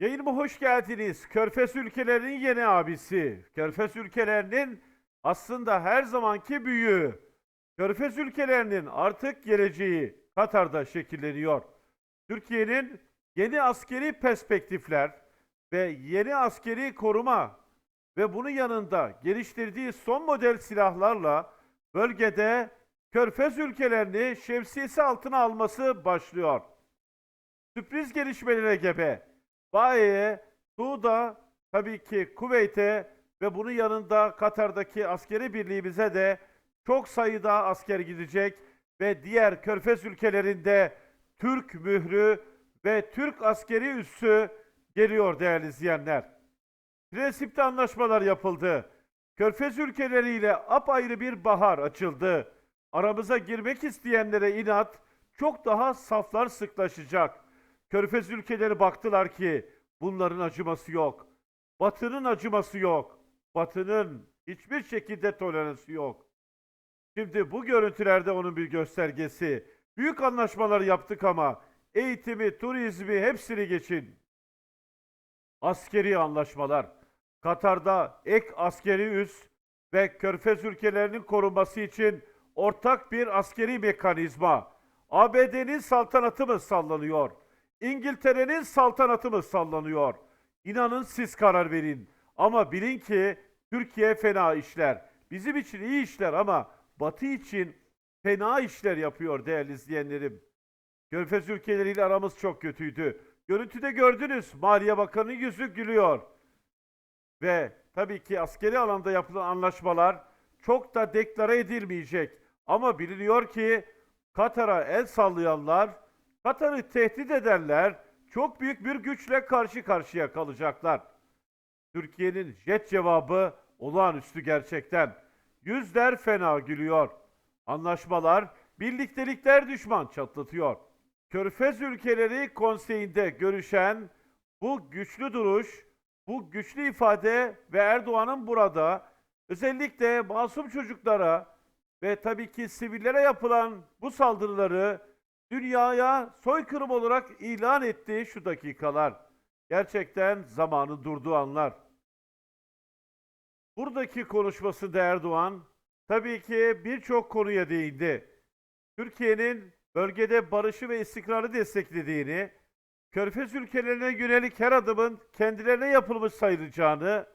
Yayınıma hoş geldiniz. Körfez ülkelerinin yeni abisi. Körfez ülkelerinin aslında her zamanki büyüğü. Körfez ülkelerinin artık geleceği Katar'da şekilleniyor. Türkiye'nin yeni askeri perspektifler ve yeni askeri koruma ve bunun yanında geliştirdiği son model silahlarla bölgede Körfez ülkelerini şemsiyesi altına alması başlıyor. Sürpriz gelişmelere gebe. Baye'ye, Suud'a, tabii ki Kuveyt'e ve bunun yanında Katar'daki askeri birliğimize de çok sayıda asker gidecek ve diğer Körfez ülkelerinde Türk mührü ve Türk askeri üssü geliyor değerli izleyenler. Prensipte anlaşmalar yapıldı. Körfez ülkeleriyle apayrı bir bahar açıldı. Aramıza girmek isteyenlere inat çok daha saflar sıklaşacak. Körfez ülkeleri baktılar ki bunların acıması yok. Batı'nın acıması yok. Batı'nın hiçbir şekilde toleransı yok. Şimdi bu görüntülerde onun bir göstergesi. Büyük anlaşmalar yaptık ama eğitimi, turizmi hepsini geçin. Askeri anlaşmalar. Katar'da ek askeri üs ve Körfez ülkelerinin korunması için ortak bir askeri mekanizma. ABD'nin saltanatı mı sallanıyor? İngiltere'nin saltanatı mı sallanıyor? İnanın siz karar verin. Ama bilin ki Türkiye fena işler. Bizim için iyi işler ama Batı için fena işler yapıyor değerli izleyenlerim. Körfez ülkeleriyle aramız çok kötüydü. Görüntüde gördünüz Maliye Bakanı yüzü gülüyor. Ve tabii ki askeri alanda yapılan anlaşmalar çok da deklare edilmeyecek. Ama biliniyor ki Katar'a el sallayanlar, Katar'ı tehdit edenler çok büyük bir güçle karşı karşıya kalacaklar. Türkiye'nin jet cevabı olağanüstü gerçekten. Yüzler fena gülüyor. Anlaşmalar, birliktelikler düşman çatlatıyor. Körfez ülkeleri konseyinde görüşen bu güçlü duruş, bu güçlü ifade ve Erdoğan'ın burada özellikle masum çocuklara ve tabii ki sivillere yapılan bu saldırıları dünyaya soykırım olarak ilan ettiği şu dakikalar. Gerçekten zamanın durduğu anlar. Buradaki konuşmasında Erdoğan tabii ki birçok konuya değindi. Türkiye'nin bölgede barışı ve istikrarı desteklediğini, Körfez ülkelerine yönelik her adımın kendilerine yapılmış sayılacağını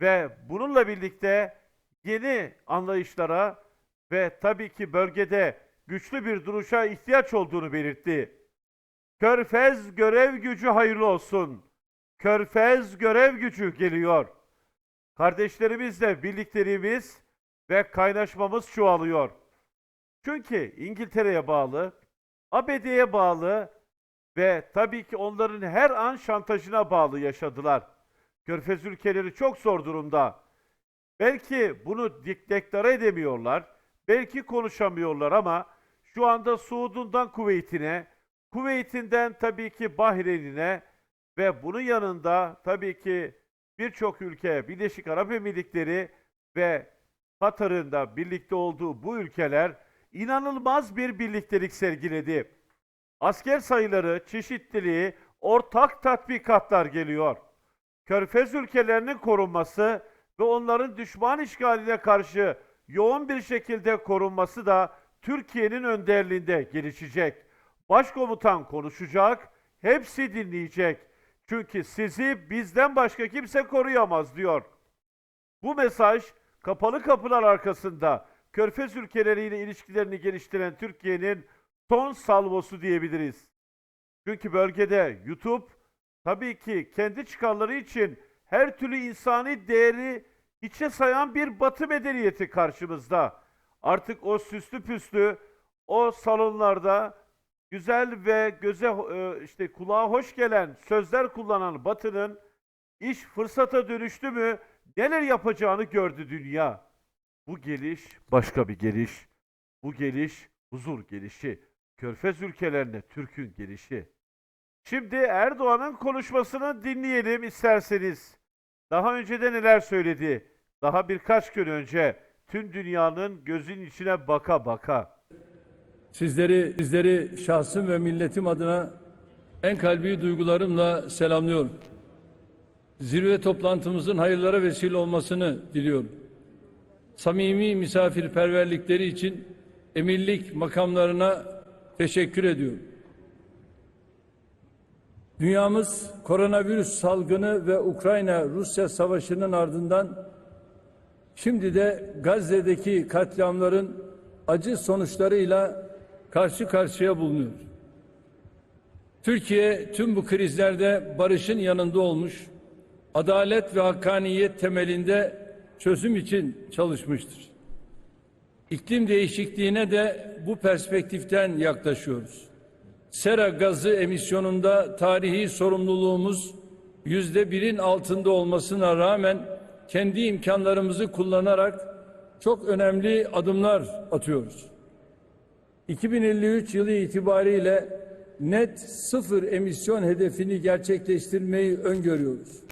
ve bununla birlikte yeni anlayışlara ve tabii ki bölgede güçlü bir duruşa ihtiyaç olduğunu belirtti. Körfez görev gücü hayırlı olsun. Körfez görev gücü geliyor. Kardeşlerimizle birlikteliğimiz ve kaynaşmamız çoğalıyor. Çünkü İngiltere'ye bağlı, ABD'ye bağlı ve tabii ki onların her an şantajına bağlı yaşadılar. Körfez ülkeleri çok zor durumda. Belki bunu deklare edemiyorlar, belki konuşamıyorlar ama şu anda Suud'undan Kuveyt'ine, Kuveyt'inden tabii ki Bahreyn'ine ve bunun yanında tabii ki birçok ülke, Birleşik Arap Emirlikleri ve Katar'ın da birlikte olduğu bu ülkeler inanılmaz bir birliktelik sergiledi. Asker sayıları, çeşitliliği, ortak tatbikatlar geliyor. Körfez ülkelerinin korunması ve onların düşman işgaline karşı yoğun bir şekilde korunması da Türkiye'nin önderliğinde gelişecek. Başkomutan konuşacak, hepsi dinleyecek. Çünkü sizi bizden başka kimse koruyamaz diyor. Bu mesaj kapalı kapılar arkasında Körfez ülkeleriyle ilişkilerini geliştiren Türkiye'nin son salvosu diyebiliriz. Çünkü bölgede YouTube tabii ki kendi çıkarları için her türlü insani değeri hiçe sayan bir batı medeniyeti karşımızda. Artık o süslü püslü o salonlarda güzel ve göze e, işte kulağa hoş gelen sözler kullanan batının iş fırsata dönüştü mü neler yapacağını gördü dünya. Bu geliş başka bir geliş. Bu geliş huzur gelişi. Körfez ülkelerine Türk'ün gelişi. Şimdi Erdoğan'ın konuşmasını dinleyelim isterseniz. Daha önce de neler söyledi? Daha birkaç gün önce tüm dünyanın gözün içine baka baka. Sizleri, sizleri şahsım ve milletim adına en kalbi duygularımla selamlıyorum. Zirve toplantımızın hayırlara vesile olmasını diliyorum. Samimi misafirperverlikleri için emirlik makamlarına teşekkür ediyorum. Dünyamız koronavirüs salgını ve Ukrayna-Rusya savaşının ardından şimdi de Gazze'deki katliamların acı sonuçlarıyla karşı karşıya bulunuyor. Türkiye tüm bu krizlerde barışın yanında olmuş, adalet ve hakkaniyet temelinde çözüm için çalışmıştır. İklim değişikliğine de bu perspektiften yaklaşıyoruz. Sera gazı emisyonunda tarihi sorumluluğumuz yüzde birin altında olmasına rağmen kendi imkanlarımızı kullanarak çok önemli adımlar atıyoruz. 2053 yılı itibariyle net sıfır emisyon hedefini gerçekleştirmeyi öngörüyoruz.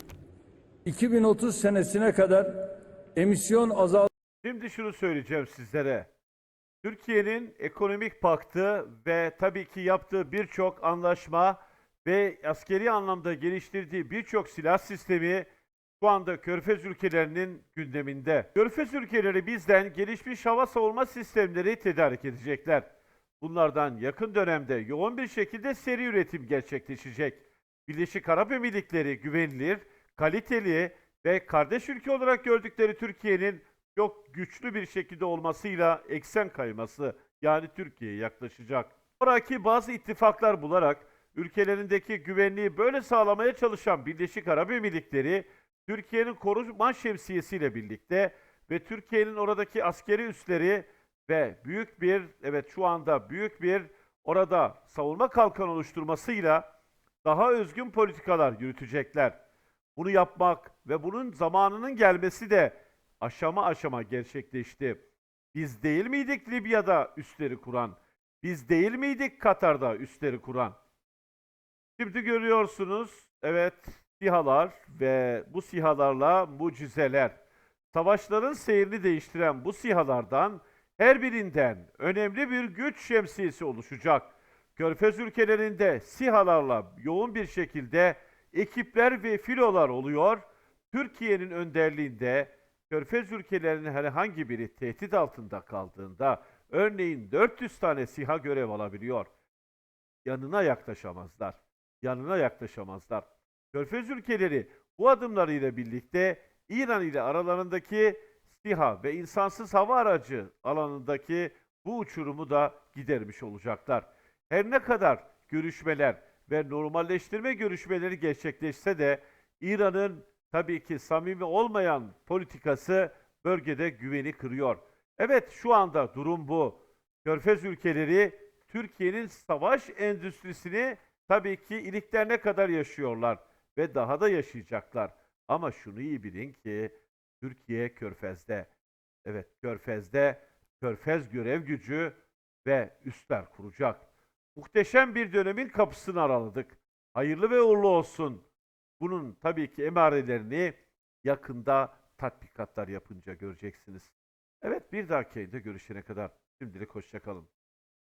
2030 senesine kadar emisyon azal Şimdi şunu söyleyeceğim sizlere. Türkiye'nin ekonomik paktı ve tabii ki yaptığı birçok anlaşma ve askeri anlamda geliştirdiği birçok silah sistemi şu anda Körfez ülkelerinin gündeminde. Körfez ülkeleri bizden gelişmiş hava savunma sistemleri tedarik edecekler. Bunlardan yakın dönemde yoğun bir şekilde seri üretim gerçekleşecek. Birleşik Arap Emirlikleri güvenilir, kaliteli ve kardeş ülke olarak gördükleri Türkiye'nin çok güçlü bir şekilde olmasıyla eksen kayması yani Türkiye'ye yaklaşacak. Sonraki bazı ittifaklar bularak ülkelerindeki güvenliği böyle sağlamaya çalışan Birleşik Arap Emirlikleri Türkiye'nin koruma şemsiyesiyle birlikte ve Türkiye'nin oradaki askeri üsleri ve büyük bir evet şu anda büyük bir orada savunma kalkan oluşturmasıyla daha özgün politikalar yürütecekler. Bunu yapmak ve bunun zamanının gelmesi de aşama aşama gerçekleşti. Biz değil miydik Libya'da üsleri kuran? Biz değil miydik Katar'da üsleri kuran? Şimdi görüyorsunuz evet sihalar ve bu sihalarla mucizeler. Savaşların seyrini değiştiren bu sihalardan her birinden önemli bir güç şemsiyesi oluşacak. Körfez ülkelerinde sihalarla yoğun bir şekilde ekipler ve filolar oluyor. Türkiye'nin önderliğinde Körfez ülkelerinin herhangi biri tehdit altında kaldığında örneğin 400 tane SİHA görev alabiliyor. Yanına yaklaşamazlar. Yanına yaklaşamazlar. Körfez ülkeleri bu adımlarıyla birlikte İran ile aralarındaki SİHA ve insansız hava aracı alanındaki bu uçurumu da gidermiş olacaklar. Her ne kadar görüşmeler ve normalleştirme görüşmeleri gerçekleşse de İran'ın tabii ki samimi olmayan politikası bölgede güveni kırıyor. Evet şu anda durum bu. Körfez ülkeleri Türkiye'nin savaş endüstrisini tabii ki iliklerine kadar yaşıyorlar ve daha da yaşayacaklar. Ama şunu iyi bilin ki Türkiye Körfez'de. Evet Körfez'de Körfez görev gücü ve üstler kuracak. Muhteşem bir dönemin kapısını araladık. Hayırlı ve uğurlu olsun. Bunun tabii ki emarelerini yakında tatbikatlar yapınca göreceksiniz. Evet bir dahaki yayında görüşene kadar şimdilik hoşçakalın.